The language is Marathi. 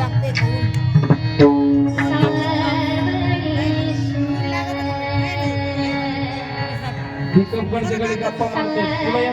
लागते. खाऊन गप्पा मारतो. तुला या